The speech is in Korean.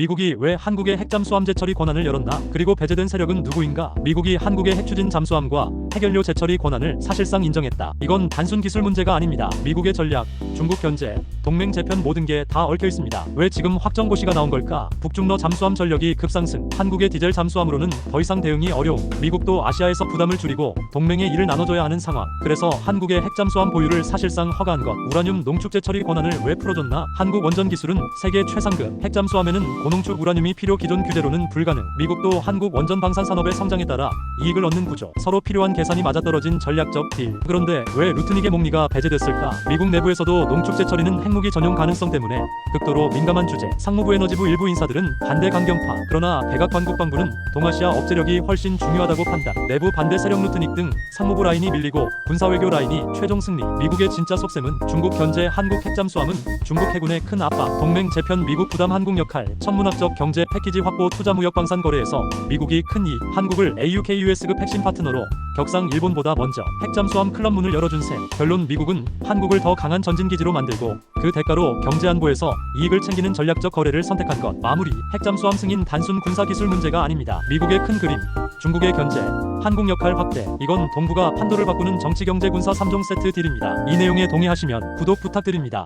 미국이 왜 한국의 핵잠수함 제철이 권한을 열었나? 그리고 배제된 세력은 누구인가? 미국이 한국의 핵추진 잠수함과 핵연료 제철이 권한을 사실상 인정했다. 이건 단순 기술 문제가 아닙니다. 미국의 전략, 중국 견제, 동맹 재편 모든 게 다 얽혀 있습니다. 왜 지금 확정고시가 나온 걸까? 북중러 잠수함 전력이 급상승, 한국의 디젤 잠수함으로는 더 이상 대응이 어려움. 미국도 아시아에서 부담을 줄이고 동맹의 일을 나눠줘야 하는 상황. 그래서 한국의 핵잠수함 보유를 사실상 허가한 것. 우라늄 농축 제철이 권한을 왜 풀어줬나? 한국 원전 기술은 세계 최상급. 핵잠수함에는 고농축 우라늄이 필요 기존 규제로는 불가능. 미국도 한국 원전 방산 산업의 성장에 따라 이익을 얻는 구조. 서로 필요한 계산이 맞아떨어진 전략적 딜. 그런데 왜 루트닉의 목리가 배제됐을까? 미국 내부에서도 농축 제철이는 핵무기 전용 가능성 때문에 극도로 민감한 주제. 상무부 에너지부 일부 인사들은 반대 강경파. 그러나 백악관 국방부는 동아시아 업체력이 훨씬 중요하다고 판단. 내부 반대 세력 루트닉 등 상무부 라인이 밀리고 군사외교 라인이 최종 승리. 미국의 진짜 속셈은 중국 견제 한국 핵잠수함은 중국 해군의 큰 압박. 동맹 재편 미국 부담 한국 역할. 천문학적 경제 패키지 확보 투자 무역 방산 거래에서 미국이 큰 이익. 한국을 AUKUS급 핵심 파트너로 격상 일본보다 먼저 핵잠수함 클럽 문을 열어준 셈. 결론 미국은 한국을 더 강한 전진 기지로 만들고 그 대가로 경제 안보에서 이익을 챙기는 전략적 거래를 선택한 것. 마무리. 핵잠수함 승인 단순 군사 기술 문제가 아닙니다. 미국의 큰 그림, 중국의 견제, 한국 역할 확대. 이건 동북아 판도를 바꾸는 정치 경제 군사 3종 세트 딜입니다. 이 내용에 동의하시면 구독 부탁드립니다.